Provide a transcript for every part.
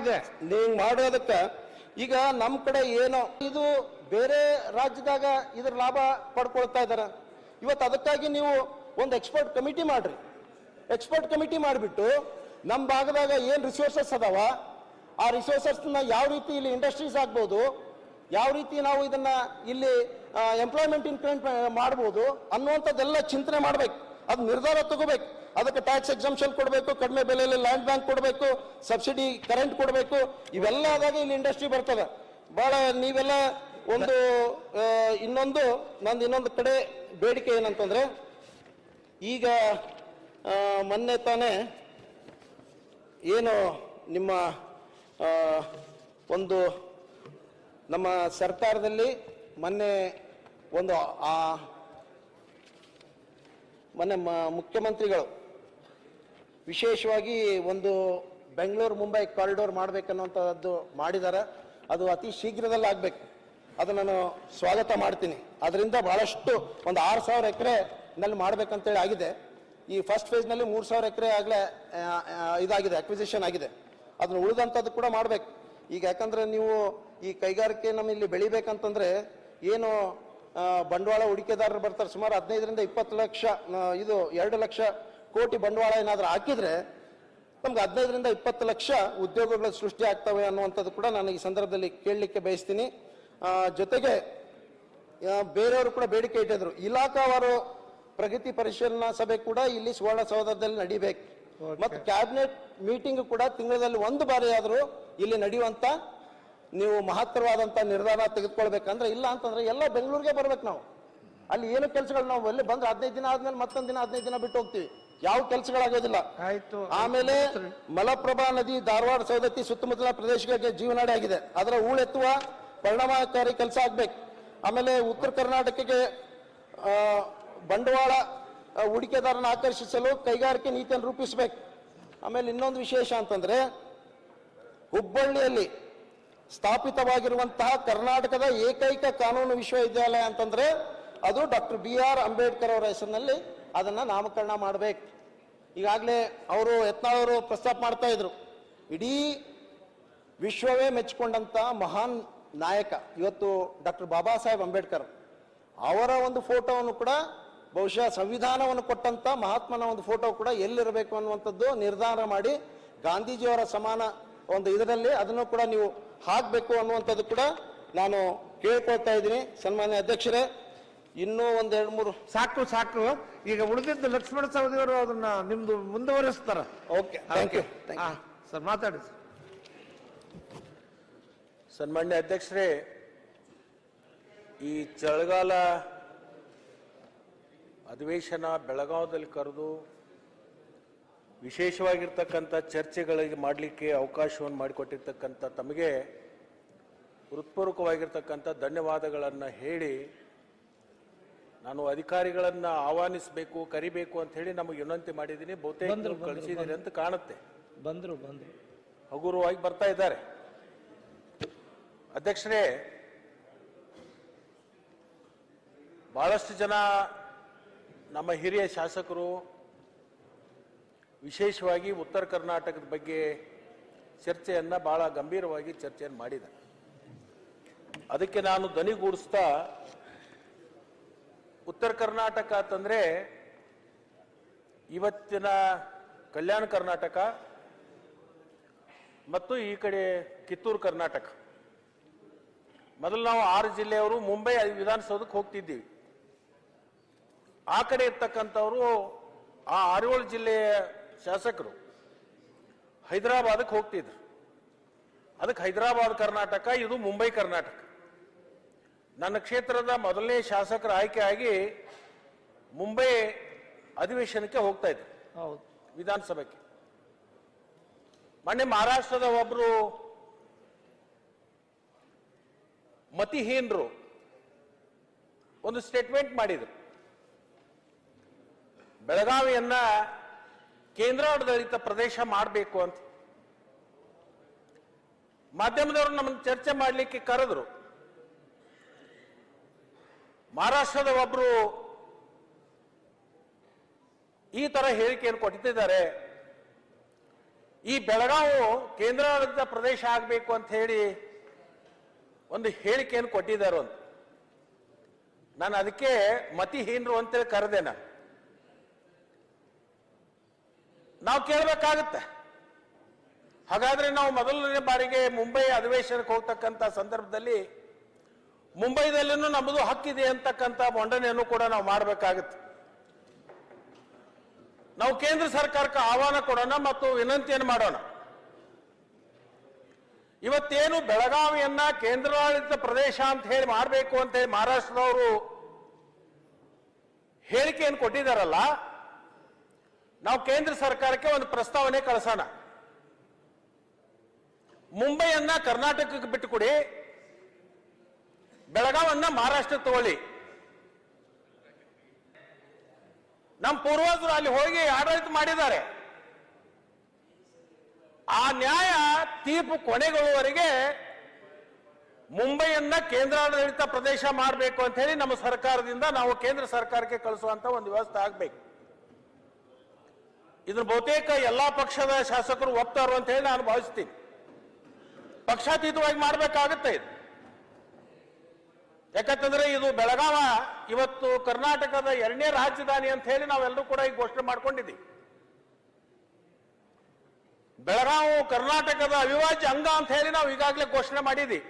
ಇದೆ. ನೀವು ಮಾಡೋದಕ್ಕ ಈಗ ನಮ್ಮ ಕಡೆ ಏನೋ ಇದು ಬೇರೆ ರಾಜ್ಯದಾಗ ಇದ್ರ ಲಾಭ ಪಡ್ಕೊಳ್ತಾ ಇದ್ದಾರೆ ಇವತ್ತು ಅದಕ್ಕಾಗಿ ನೀವು ಒಂದು ಎಕ್ಸ್ಪರ್ಟ್ ಕಮಿಟಿ ಮಾಡ್ರಿ. ಎಕ್ಸ್ಪರ್ಟ್ ಕಮಿಟಿ ಮಾಡಿಬಿಟ್ಟು ನಮ್ಮ ಭಾಗದಾಗ ಏನು ರಿಸೋರ್ಸಸ್ ಅದಾವ, ಆ ರಿಸೋರ್ಸಸ್ನ ಯಾವ ರೀತಿ ಇಲ್ಲಿ ಇಂಡಸ್ಟ್ರೀಸ್ ಆಗ್ಬೋದು, ಯಾವ ರೀತಿ ನಾವು ಇದನ್ನ ಇಲ್ಲಿ ಎಂಪ್ಲಾಯ್ಮೆಂಟ್ ಇನ್ಕ್ರಿಮೆಂಟ್ ಮಾಡ್ಬೋದು ಅನ್ನುವಂಥದ್ದೆಲ್ಲ ಚಿಂತನೆ ಮಾಡ್ಬೇಕು. ಅದು ನಿರ್ಧಾರ ತಗೋಬೇಕು. ಅದಕ್ಕೆ ಟ್ಯಾಕ್ಸ್ ಎಕ್ಸಾಮ್ಷನ್ ಕೊಡಬೇಕು, ಕಡಿಮೆ ಬೆಲೆಯಲ್ಲಿ ಲ್ಯಾಂಡ್ ಬ್ಯಾಂಕ್ ಕೊಡಬೇಕು ಸಬ್ಸಿಡಿ ಕರೆಂಟ್ ಕೊಡಬೇಕು, ಇವೆಲ್ಲ ಆದಾಗ ಇಲ್ಲಿ ಇಂಡಸ್ಟ್ರಿ ಬರ್ತದೆ. ಬಹಳ ನೀವೆಲ್ಲ ಒಂದು ಇನ್ನೊಂದು, ನಂದು ಇನ್ನೊಂದು ಕಡೆ ಬೇಡಿಕೆ ಏನಂತಂದ್ರೆ, ಈಗ ಮೊನ್ನೆ ತಾನೇ ಏನು ನಿಮ್ಮ ಒಂದು ನಮ್ಮ ಸರ್ಕಾರದಲ್ಲಿ ಮೊನ್ನೆ ಒಂದು, ಆ, ಮೊನ್ನೆ ಮುಖ್ಯಮಂತ್ರಿಗಳು ವಿಶೇಷವಾಗಿ ಒಂದು ಬೆಂಗಳೂರು ಮುಂಬೈ ಕಾರಿಡೋರ್ ಮಾಡಬೇಕನ್ನುವಂಥದ್ದು ಮಾಡಿದ್ದಾರೆ ಅದು ಅತಿ ಶೀಘ್ರದಲ್ಲಿ ಆಗಬೇಕು ಅದು ನಾನು ಸ್ವಾಗತ ಮಾಡ್ತೀನಿ. ಅದರಿಂದ ಭಾಳಷ್ಟು ಒಂದು ಆರು ಸಾವಿರ ಎಕರೆ ನಲ್ಲಿ ಮಾಡ್ಬೇಕಂತೇಳಿ ಆಗಿದೆ. ಈ ಫಸ್ಟ್ ಫೇಸ್ನಲ್ಲಿ ಮೂರು ಸಾವಿರ ಎಕರೆ ಆಗಲೇ ಇದಾಗಿದೆ ಅಕ್ವಿಸಿಷನ್ ಆಗಿದೆ. ಅದನ್ನು ಉಳಿದಂಥದ್ದು ಕೂಡ ಮಾಡಬೇಕು. ಈಗ ಯಾಕಂದರೆ ನೀವು ಈ ಕೈಗಾರಿಕೆ ನಮ್ಮ ಇಲ್ಲಿ ಬೆಳಿಬೇಕಂತಂದರೆ ಏನು ಬಂಡವಾಳ ಹೂಡಿಕೆದಾರರು ಬರ್ತಾರೆ ಸುಮಾರು ಹದಿನೈದರಿಂದ ಇಪ್ಪತ್ತು ಲಕ್ಷ ಇದು ಎರಡು ಲಕ್ಷ ಕೋಟಿ ಬಂಡವಾಳ ಏನಾದರೂ ಹಾಕಿದ್ರೆ ನಮ್ಗೆ ಹದಿನೈದರಿಂದ ಇಪ್ಪತ್ತು ಲಕ್ಷ ಉದ್ಯೋಗಗಳು ಸೃಷ್ಟಿ ಆಗ್ತವೆ ಅನ್ನುವಂಥದ್ದು ಕೂಡ ನಾನು ಈ ಸಂದರ್ಭದಲ್ಲಿ ಕೇಳಲಿಕ್ಕೆ ಬಯಸ್ತೀನಿ. ಜೊತೆಗೆ ಬೇರೆಯವರು ಕೂಡ ಬೇಡಿಕೆ ಇಟ್ಟಿದ್ರು. ಇಲಾಖಾವಾರು ಪ್ರಗತಿ ಪರಿಶೀಲನಾ ಸಭೆ ಕೂಡ ಇಲ್ಲಿ ಸುವರ್ಣಸೌಧದಲ್ಲಿ ನಡಿಬೇಕು. ಮತ್ತು ಕ್ಯಾಬಿನೆಟ್ ಮೀಟಿಂಗ್ ಕೂಡ ತಿಂಗಳಲ್ಲಿ ಒಂದು ಬಾರಿ ಆದರೂ ಇಲ್ಲಿ ನಡೆಯುವಂತ ನೀವು ಮಹತ್ತರವಾದಂತ ನಿರ್ಧಾರ ತೆಗೆದುಕೊಳ್ಬೇಕಂದ್ರೆ ಇಲ್ಲ ಅಂತಂದ್ರೆ ಎಲ್ಲ ಬೆಂಗಳೂರಿಗೆ ಬರ್ಬೇಕು ನಾವು. ಅಲ್ಲಿ ಏನು ಕೆಲಸಗಳು ನಾವು ಅಲ್ಲಿ ಬಂದ್ರೆ ಹದಿನೈದು ದಿನ ಆದ್ಮೇಲೆ ಮತ್ತೊಂದು ದಿನ ಹದಿನೈದು ದಿನ ಬಿಟ್ಟು ಹೋಗ್ತೀವಿ. ಯಾವ ಕೆಲಸಗಳಾಗೋದಿಲ್ಲ. ಆಯ್ತು. ಆಮೇಲೆ ಮಲಪ್ರಭಾ ನದಿ ಧಾರವಾಡ ಸೌದತ್ತಿ ಸುತ್ತಮುತ್ತಲ ಪ್ರದೇಶಗಳಿಗೆ ಜೀವನಾಡಿ ಆಗಿದೆ. ಅದರ ಹೂಳೆತ್ತುವ ಪರಿಣಾಮಕಾರಿ ಕೆಲಸ ಆಗ್ಬೇಕು. ಆಮೇಲೆ ಉತ್ತರ ಕರ್ನಾಟಕಕ್ಕೆ ಬಂಡವಾಳ ಹೂಡಿಕೆದಾರನ ಆಕರ್ಷಿಸಲು ಕೈಗಾರಿಕೆ ನೀತಿಯನ್ನು ರೂಪಿಸಬೇಕು. ಆಮೇಲೆ ಇನ್ನೊಂದು ವಿಶೇಷ ಅಂತಂದ್ರೆ ಹುಬ್ಬಳ್ಳಿಯಲ್ಲಿ ಸ್ಥಾಪಿತವಾಗಿರುವಂತಹ ಕರ್ನಾಟಕದ ಏಕೈಕ ಕಾನೂನು ವಿಶ್ವವಿದ್ಯಾಲಯ ಅಂತಂದ್ರೆ ಅದು ಡಾಕ್ಟರ್ ಬಿ ಆರ್ ಅಂಬೇಡ್ಕರ್ ಅವರ ಹೆಸರಿನಲ್ಲಿ ಅದನ್ನ ನಾಮಕರಣ ಮಾಡಬೇಕು. ಈಗಾಗಲೇ ಅವರು ಯತ್ನವರು ಪ್ರಸ್ತಾಪ ಮಾಡ್ತಾ ಇದ್ರು. ಇಡೀ ವಿಶ್ವವೇ ಮೆಚ್ಚಿಕೊಂಡಂತ ಮಹಾನ್ ನಾಯಕ, ಇವತ್ತು ಡಾಕ್ಟರ್ ಬಾಬಾ ಸಾಹೇಬ್ ಅಂಬೇಡ್ಕರ್ ಅವರ ಒಂದು ಫೋಟೋವನ್ನು ಕೂಡ, ಬಹುಶಃ ಸಂವಿಧಾನವನ್ನು ಕೊಟ್ಟಂತ ಮಹಾತ್ಮನ ಒಂದು ಫೋಟೋ ಕೂಡ ಎಲ್ಲಿರಬೇಕು ಅನ್ನುವಂಥದ್ದು ನಿರ್ಧಾರ ಮಾಡಿ ಗಾಂಧೀಜಿಯವರ ಸಮಾನ ಒಂದು ಇದರಲ್ಲಿ ಅದನ್ನು ಕೂಡ ನೀವು ಹಾಕಬೇಕು ಅನ್ನುವಂಥದ್ದು ಕೂಡ ನಾನು ಕೇಳ್ಕೊಳ್ತಾ ಇದ್ದೀನಿ. ಸನ್ಮಾನ್ಯ ಅಧ್ಯಕ್ಷರೇ ಇನ್ನೂ ಒಂದ್ ಎರಡು ಮೂರು. ಸಾಕು ಸಾಕು. ಈಗ ಉಳಿದಿದ್ದು ಲಕ್ಷ್ಮಣ ಸವದಿಯವರು ಅದನ್ನ ನಿಮ್ದು ಮುಂದುವರಿಸ್ತಾರ. ಓಕೆ ಥ್ಯಾಂಕ್ ಯು ಸರ್ ಮಾತಾಡಿ ಸರ್. ಸನ್ಮಾನ್ಯ ಅಧ್ಯಕ್ಷರೇ ಈ ಚಳಿಗಾಲ ಅಧಿವೇಶನ ಬೆಳಗಾವದಲ್ಲಿ ಕರೆದು ವಿಶೇಷವಾಗಿರ್ತಕ್ಕಂಥ ಚರ್ಚೆಗಳಿಗೆ ಮಾಡಲಿಕ್ಕೆ ಅವಕಾಶವನ್ನು ಮಾಡಿಕೊಟ್ಟಿರ್ತಕ್ಕಂಥ ತಮಗೆ ಹೃತ್ಪೂರ್ವಕವಾಗಿರ್ತಕ್ಕಂಥ ಧನ್ಯವಾದಗಳನ್ನು ಹೇಳಿ ನಾನು ಅಧಿಕಾರಿಗಳನ್ನ ಆಹ್ವಾನಿಸಬೇಕು ಕರಿಬೇಕು ಅಂತ ಹೇಳಿ ನಮಗೆ ವಿನಂತಿ ಮಾಡಿದೀನಿ ಬಹುತೇಕ ಕಳಿಸಿದ್ದೀರಿ ಅಂತ ಕಾಣುತ್ತೆ. ಬಂದ್ರು ಬಂದ್ರು. ಹಗುರವಾಗಿ ಬರ್ತಾ ಇದ್ದಾರೆ. ಅಧ್ಯಕ್ಷರೇ ಬಹಳಷ್ಟು ಜನ ನಮ್ಮ ಹಿರಿಯ ಶಾಸಕರು ವಿಶೇಷವಾಗಿ ಉತ್ತರ ಕರ್ನಾಟಕದ ಬಗ್ಗೆ ಚರ್ಚೆಯನ್ನ ಬಹಳ ಗಂಭೀರವಾಗಿ ಚರ್ಚೆಯನ್ನು ಮಾಡಿದ್ದಾರೆ. ಅದಕ್ಕೆ ನಾನು ದನಿಗೂಡಿಸ್ತಾ ಉತ್ತರ ಕರ್ನಾಟಕ ಅಂತಂದ್ರೆ ಇವತ್ತಿನ ಕಲ್ಯಾಣ ಕರ್ನಾಟಕ ಮತ್ತು ಈ ಕಡೆ ಕಿತ್ತೂರು ಕರ್ನಾಟಕ. ಮೊದಲು ನಾವು ಆರು ಜಿಲ್ಲೆಯವರು ಮುಂಬೈ ವಿಧಾನಸೌಧಕ್ಕೆ ಹೋಗ್ತಿದ್ದೀವಿ. ಆ ಕಡೆ ಇರ್ತಕ್ಕಂಥವರು ಆ ಆರೇಳು ಜಿಲ್ಲೆಯ ಶಾಸಕರು ಹೈದರಾಬಾದಕ್ಕೆ ಹೋಗ್ತಿದ್ರು. ಅದಕ್ಕೆ ಹೈದರಾಬಾದ್ ಕರ್ನಾಟಕ, ಇದು ಮುಂಬೈ ಕರ್ನಾಟಕ. ನನ್ನ ಕ್ಷೇತ್ರದ ಮೊದಲನೇ ಶಾಸಕರ ಆಯ್ಕೆ ಆಗಿ ಮುಂಬೈ ಅಧಿವೇಶನಕ್ಕೆ ಹೋಗ್ತಾ ಇದ್ದೆ. ಹೌದು. ವಿಧಾನಸಭೆಗೆ. ಮೊನ್ನೆ ಮಹಾರಾಷ್ಟ್ರದ ಒಬ್ರು ಮತಿಹೀನರು ಒಂದು ಸ್ಟೇಟ್ಮೆಂಟ್ ಮಾಡಿದ್ರು. ಬೆಳಗಾವಿಯನ್ನ ಕೇಂದ್ರಾಡಳಿತ ಪ್ರದೇಶ ಮಾಡಬೇಕು ಅಂತ. ಮಾಧ್ಯಮದವರು ನಮ್ಮನ್ನು ಚರ್ಚೆ ಮಾಡಲಿಕ್ಕೆ ಕರೆದ್ರು. ಮಹಾರಾಷ್ಟ್ರದ ಒಬ್ರು ಈ ತರ ಹೇಳಿಕೆಯನ್ನು ಕೊಟ್ಟಿದ್ದಾರೆ. ಈ ಬೆಳಗಾವು ಕೇಂದ್ರಾಡಳಿತ ಪ್ರದೇಶ ಆಗಬೇಕು ಅಂತ ಹೇಳಿ ಒಂದು ಹೇಳಿಕೆಯನ್ನು ಕೊಟ್ಟಿದ್ದಾರೆ ಒಂದು. ನಾನು ಅದಕ್ಕೆ ಮತಿಹೀನರು ಅಂತೇಳಿ ಕರೆದೆ ನಾನು. ನಾವು ಕೇಳಬೇಕಾಗತ್ತೆ. ಹಾಗಾದ್ರೆ ನಾವು ಮೊದಲನೇ ಬಾರಿಗೆ ಮುಂಬೈ ಅಧಿವೇಶನಕ್ಕೆ ಹೋಗ್ತಕ್ಕಂಥ ಸಂದರ್ಭದಲ್ಲಿ ಮುಂಬೈದಲ್ಲೂ ನಮ್ಮದು ಹಕ್ಕಿದೆ ಅಂತಕ್ಕಂಥ ಮಂಡನೆಯನ್ನು ಕೂಡ ನಾವು ಮಾಡಬೇಕಾಗುತ್ತೆ. ನಾವು ಕೇಂದ್ರ ಸರ್ಕಾರಕ್ಕೆ ಆಹ್ವಾನ ಕೊಡೋಣ ಮತ್ತು ವಿನಂತಿಯನ್ನು ಮಾಡೋಣ. ಇವತ್ತೇನು ಬೆಳಗಾವಿಯನ್ನ ಕೇಂದ್ರಾಡಳಿತ ಪ್ರದೇಶ ಅಂತ ಹೇಳಿ ಮಾಡಬೇಕು ಅಂತ ಹೇಳಿ ಮಹಾರಾಷ್ಟ್ರದವರು ಹೇಳಿಕೆಯನ್ನು ಕೊಟ್ಟಿದ್ದಾರಲ್ಲ ನಾವು ಕೇಂದ್ರ ಸರ್ಕಾರಕ್ಕೆ ಒಂದು ಪ್ರಸ್ತಾವನೆ ಕಳಿಸೋಣ. ಮುಂಬೈಯನ್ನ ಕರ್ನಾಟಕಕ್ಕೆ ಬಿಟ್ಟುಕೊಡಿ ಬೆಳಗಾವನ್ನ ಮಹಾರಾಷ್ಟ್ರ ತಗೊಳ್ಳಿ. ನಮ್ಮ ಪೂರ್ವಜರು ಅಲ್ಲಿ ಹೋಗಿ ಆಡಳಿತ ಮಾಡಿದ್ದಾರೆ. ಆ ನ್ಯಾಯ ತೀರ್ಪು ಕೊನೆಗೊಳ್ಳುವವರೆಗೆ ಮುಂಬೈಯನ್ನ ಕೇಂದ್ರಾಡಳಿತ ಪ್ರದೇಶ ಮಾಡಬೇಕು ಅಂತ ಹೇಳಿ ನಮ್ಮ ಸರ್ಕಾರದಿಂದ ನಾವು ಕೇಂದ್ರ ಸರ್ಕಾರಕ್ಕೆ ಕಳಿಸುವಂತ ಒಂದು ವ್ಯವಸ್ಥೆ ಆಗ್ಬೇಕು. ಇದ್ರ ಬಹುತೇಕ ಎಲ್ಲಾ ಪಕ್ಷದ ಶಾಸಕರು ಒಪ್ತಾರು ಅಂತ ಹೇಳಿ ನಾನು ಭಾವಿಸ್ತೀನಿ. ಪಕ್ಷಾತೀತವಾಗಿ ಮಾಡಬೇಕಾಗುತ್ತೆ ಇದು. ಯಾಕಂತಂದ್ರೆ ಇದು ಬೆಳಗಾವ, ಇವತ್ತು ಕರ್ನಾಟಕದ ಎರಡನೇ ರಾಜಧಾನಿ ಅಂತ ಹೇಳಿ ನಾವೆಲ್ಲರೂ ಕೂಡ ಈ ಘೋಷಣೆ ಮಾಡ್ಕೊಂಡಿದ್ದೀವಿ. ಬೆಳಗಾವು ಕರ್ನಾಟಕದ ಅವಿಭಾಜ್ಯ ಅಂಗ ಅಂತ ಹೇಳಿ ನಾವು ಈಗಾಗಲೇ ಘೋಷಣೆ ಮಾಡಿದ್ದೀವಿ.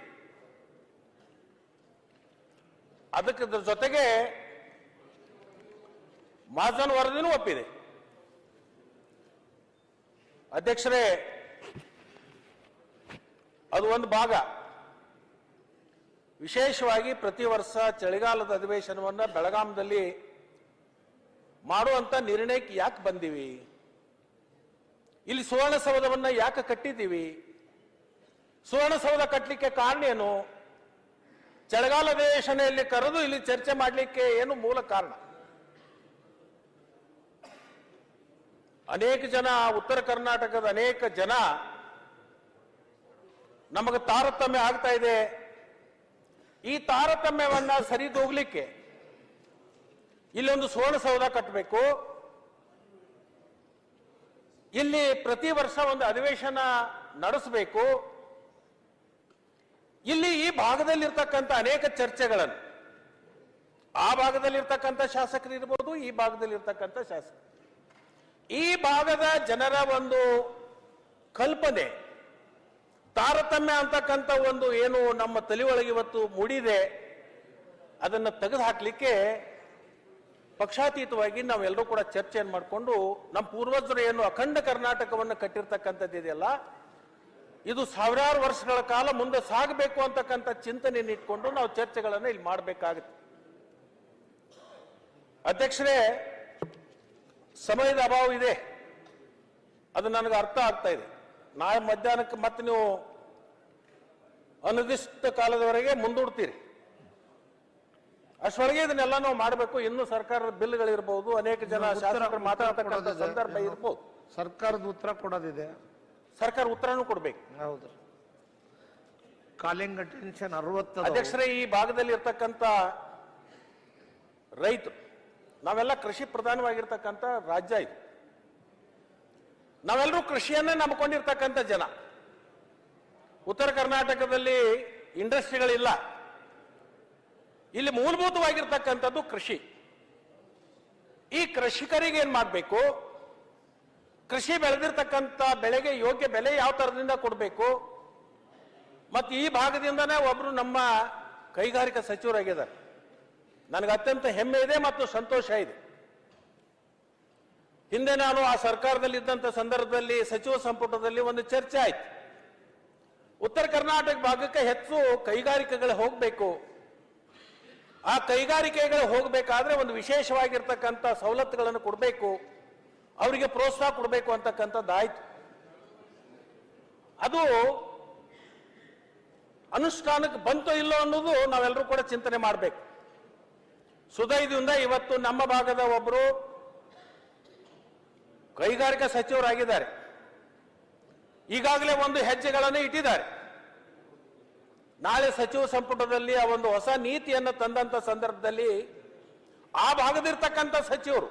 ಅದಕ್ಕದ್ರ ಜೊತೆಗೆ ಮಾಜನ್ ವರದಿನೂ ಒಪ್ಪಿದೆ. ಅಧ್ಯಕ್ಷರೇ, ಅದು ಒಂದು ಭಾಗ. ವಿಶೇಷವಾಗಿ ಪ್ರತಿ ವರ್ಷ ಚಳಿಗಾಲದ ಅಧಿವೇಶನವನ್ನು ಬೆಳಗಾಂದಲ್ಲಿ ಮಾಡುವಂಥ ನಿರ್ಣಯಕ್ಕೆ ಯಾಕೆ ಬಂದೀವಿ? ಇಲ್ಲಿ ಸುವರ್ಣಸೌಧವನ್ನು ಯಾಕೆ ಕಟ್ಟಿದ್ದೀವಿ? ಸುವರ್ಣಸೌಧ ಕಟ್ಟಲಿಕ್ಕೆ ಕಾರಣ ಏನು? ಚಳಿಗಾಲ ಅಧಿವೇಶನೆಯಲ್ಲಿ ಕರೆದು ಇಲ್ಲಿ ಚರ್ಚೆ ಮಾಡಲಿಕ್ಕೆ ಏನು ಮೂಲ ಕಾರಣ? ಅನೇಕ ಜನ, ಉತ್ತರ ಕರ್ನಾಟಕದ ಅನೇಕ ಜನ ನಮಗೆ ತಾರತಮ್ಯ ಆಗ್ತಾ ಇದೆ. ಈ ತಾರತಮ್ಯವನ್ನ ಸರಿದೋಗ್ಲಿಕ್ಕೆ ಇಲ್ಲೊಂದು ಸುವರ್ಣಸೌಧ ಕಟ್ಟಬೇಕು ಇಲ್ಲಿ ಪ್ರತಿ ವರ್ಷ ಒಂದು ಅಧಿವೇಶನ ನಡೆಸಬೇಕು. ಇಲ್ಲಿ ಈ ಭಾಗದಲ್ಲಿರ್ತಕ್ಕಂಥ ಅನೇಕ ಚರ್ಚೆಗಳನ್ನು, ಆ ಭಾಗದಲ್ಲಿರ್ತಕ್ಕಂಥ ಶಾಸಕರು ಇರ್ಬೋದು, ಈ ಭಾಗದಲ್ಲಿರ್ತಕ್ಕಂಥ ಶಾಸಕರು. ಈ ಭಾಗದ ಜನರ ಒಂದು ಕಲ್ಪನೆ ತಾರತಮ್ಯ ಅಂತಕ್ಕಂಥ ಒಂದು ಏನು ನಮ್ಮ ತಲೆಯೊಳಗೆ ಇವತ್ತು ಮೂಡಿದೆ, ಅದನ್ನು ತೆಗೆದು ಹಾಕ್ಲಿಕ್ಕೆ ಪಕ್ಷಾತೀತವಾಗಿ ನಾವೆಲ್ಲರೂ ಕೂಡ ಚರ್ಚೆಯನ್ನು ಮಾಡಿಕೊಂಡು ನಮ್ಮ ಪೂರ್ವಜರು ಏನು ಅಖಂಡ ಕರ್ನಾಟಕವನ್ನು ಕಟ್ಟಿರ್ತಕ್ಕಂಥದ್ದು ಇದೆಯಲ್ಲ, ಇದು ಸಾವಿರಾರು ವರ್ಷಗಳ ಕಾಲ ಮುಂದೆ ಸಾಗಬೇಕು ಅಂತಕ್ಕಂಥ ಚಿಂತನೆಯನ್ನು ಇಟ್ಕೊಂಡು ನಾವು ಚರ್ಚೆಗಳನ್ನು ಇಲ್ಲಿ ಮಾಡಬೇಕಾಗುತ್ತೆ. ಅಧ್ಯಕ್ಷರೇ, ಸಮಯದ ಅಭಾವ ಇದೆ. ಅದು ನನಗೆ ಅರ್ಥ ಆಗ್ತಾ ಇದೆ. ನಾಳೆ ಮಧ್ಯಾಹ್ನಕ್ಕೆ ಮತ್ತೆ ನೀವು ಅನಿರ್ದಿಷ್ಟ ಕಾಲದವರೆಗೆ ಮುಂದೂಡ್ತೀರಿ. ಅಷ್ಟೊಳಗೆ ಇದನ್ನೆಲ್ಲ ನಾವು ಮಾಡಬೇಕು. ಇನ್ನು ಸರ್ಕಾರದ ಬಿಲ್ಗಳಿರ್ಬೋದು. ಅನೇಕ ಜನ ಶಾಸಕರು ಮಾತಾಡ್ತಕ್ಕಂಥ ಸಂದರ್ಭ ಇರ್ಬೋದು. ಸರ್ಕಾರದ ಉತ್ತರ ಕೊಡೋದಿದೆ. ಸರ್ಕಾರ ಉತ್ತರನೂ ಕೊಡ್ಬೇಕು. ಹೌದು. ಕಾಲಿಂಗ್ ಟೆನ್ಷನ್ ಅರವತ್ತು ಅಧ್ಯಕ್ಷರೇ ಈ ಭಾಗದಲ್ಲಿ ಇರ್ತಕ್ಕಂಥ ರೈತರು ನಾವೆಲ್ಲ ಕೃಷಿ ಪ್ರಧಾನವಾಗಿರ್ತಕ್ಕಂಥ ರಾಜ್ಯ ಇದು. ನಾವೆಲ್ಲರೂ ಕೃಷಿಯನ್ನೇ ನಂಬಿಕೊಂಡಿರ್ತಕ್ಕಂಥ ಜನ. ಉತ್ತರ ಕರ್ನಾಟಕದಲ್ಲಿ ಇಂಡಸ್ಟ್ರಿಗಳಿಲ್ಲ. ಇಲ್ಲಿ ಮೂಲಭೂತವಾಗಿರ್ತಕ್ಕಂಥದ್ದು ಕೃಷಿ. ಈ ಕೃಷಿಕರಿಗೆ ಏನ್ ಮಾಡಬೇಕು? ಕೃಷಿ ಬೆಳೆದಿರ್ತಕ್ಕಂಥ ಬೆಳೆಗೆ ಯೋಗ್ಯ ಬೆಲೆ ಯಾವ ತರದಿಂದ ಕೊಡಬೇಕು? ಮತ್ತು ಈ ಭಾಗದಿಂದನೇ ಒಬ್ರು ನಮ್ಮ ಕೈಗಾರಿಕಾ ಸಚಿವರಾಗಿದ್ದಾರೆ. ನನಗೆ ಅತ್ಯಂತ ಹೆಮ್ಮೆ ಇದೆ ಮತ್ತು ಸಂತೋಷ ಇದೆ. ಹಿಂದೆ ನಾನು ಆ ಸರ್ಕಾರದಲ್ಲಿ ಇದ್ದಂತ ಸಂದರ್ಭದಲ್ಲಿ ಸಚಿವ ಸಂಪುಟದಲ್ಲಿ ಒಂದು ಚರ್ಚೆ ಆಯ್ತು. ಉತ್ತರ ಕರ್ನಾಟಕ ಭಾಗಕ್ಕೆ ಹೆಚ್ಚು ಕೈಗಾರಿಕೆಗಳು ಹೋಗಬೇಕು. ಆ ಕೈಗಾರಿಕೆಗಳು ಹೋಗಬೇಕಾದ್ರೆ ಒಂದು ವಿಶೇಷವಾಗಿರ್ತಕ್ಕಂಥ ಸವಲತ್ತುಗಳನ್ನು ಕೊಡಬೇಕು. ಅವರಿಗೆ ಪ್ರೋತ್ಸಾಹ ಕೊಡಬೇಕು ಅಂತಕ್ಕಂಥದ್ದಾಯ್ತು. ಅದು ಅನುಷ್ಠಾನಕ್ಕೆ ಬಂತೋ ಇಲ್ಲೋ ಅನ್ನೋದು ನಾವೆಲ್ಲರೂ ಕೂಡ ಚಿಂತನೆ ಮಾಡಬೇಕು. ಸುದೈದಿಂದ ಇವತ್ತು ನಮ್ಮ ಭಾಗದ ಒಬ್ಬರು ಕೈಗಾರಿಕಾ ಸಚಿವರಾಗಿದ್ದಾರೆ. ಈಗಾಗಲೇ ಒಂದು ಹೆಜ್ಜೆಗಳನ್ನು ಇಟ್ಟಿದ್ದಾರೆ. ನಾಳೆ ಸಚಿವ ಸಂಪುಟದಲ್ಲಿ ಆ ಒಂದು ಹೊಸ ನೀತಿಯನ್ನು ತಂದಂತ ಸಂದರ್ಭದಲ್ಲಿ ಆ ಭಾಗದಿರ್ತಕ್ಕಂಥ ಸಚಿವರು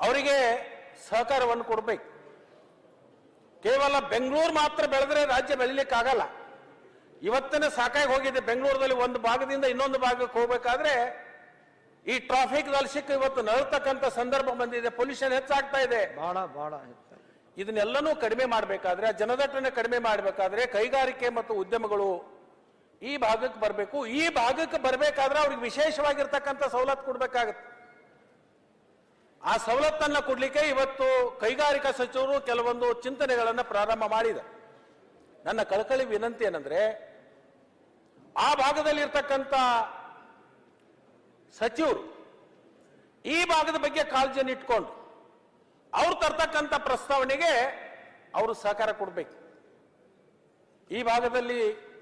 ಅವರಿಗೆ ಸಹಕಾರವನ್ನು ಕೊಡಬೇಕು. ಕೇವಲ ಬೆಂಗಳೂರು ಮಾತ್ರ ಬೆಳೆದ್ರೆ ರಾಜ್ಯ ಬೆಳಿಲಿಕ್ಕಾಗಲ್ಲ. ಇವತ್ತನೇ ಸಾಕಾಗಿ ಹೋಗಿದೆ. ಬೆಂಗಳೂರಲ್ಲಿ ಒಂದು ಭಾಗದಿಂದ ಇನ್ನೊಂದು ಭಾಗಕ್ಕೆ ಹೋಗ್ಬೇಕಾದ್ರೆ ಈ ಟ್ರಾಫಿಕ್ ಸಿಕ್ಕ ಇವತ್ತು ನರತಕ್ಕಂತ ಸಂದರ್ಭ ಬಂದಿದೆ. ಪೊಲ್ಯೂಷನ್ ಹೆಚ್ಚಾಗ್ತಾ ಇದೆ. ಬಹಳ ಬಹಳ ಇದನ್ನೆಲ್ಲನೂ ಕಡಿಮೆ ಮಾಡಬೇಕಾದ್ರೆ ಜನದಟ್ಟಣೆ ಕಡಿಮೆ ಮಾಡಬೇಕಾದ್ರೆ ಕೈಗಾರಿಕೆ ಮತ್ತು ಉದ್ಯಮಗಳು ಈ ಭಾಗಕ್ಕೆ ಬರಬೇಕು. ಈ ಭಾಗಕ್ಕೆ ಬರಬೇಕಾದ್ರೆ ಅವ್ರಿಗೆ ವಿಶೇಷವಾಗಿರ್ತಕ್ಕಂಥ ಸವಲತ್ತು ಕೊಡಬೇಕಾಗತ್ತೆ. ಆ ಸವಲತ್ತನ್ನ ಕೊಡ್ಲಿಕ್ಕೆ ಇವತ್ತು ಕೈಗಾರಿಕಾ ಸಚಿವರು ಕೆಲವೊಂದು ಚಿಂತನೆಗಳನ್ನು ಪ್ರಾರಂಭ ಮಾಡಿದೆ. ನನ್ನ ಕಳಕಳಿ ವಿನಂತಿ ಏನಂದ್ರೆ ಆ ಭಾಗದಲ್ಲಿ ಇರ್ತಕ್ಕಂಥ ಸಚಿವರು, ಈ ಭಾಗದ ಬಗ್ಗೆ ಕಾಳಜಿಯನ್ನು ಇಟ್ಕೊಂಡು ಅವ್ರು ತರ್ತಕ್ಕಂಥ ಪ್ರಸ್ತಾವನೆಗೆ ಅವರು ಸಹಕಾರ ಕೊಡ್ಬೇಕು. ಈ ಭಾಗದಲ್ಲಿ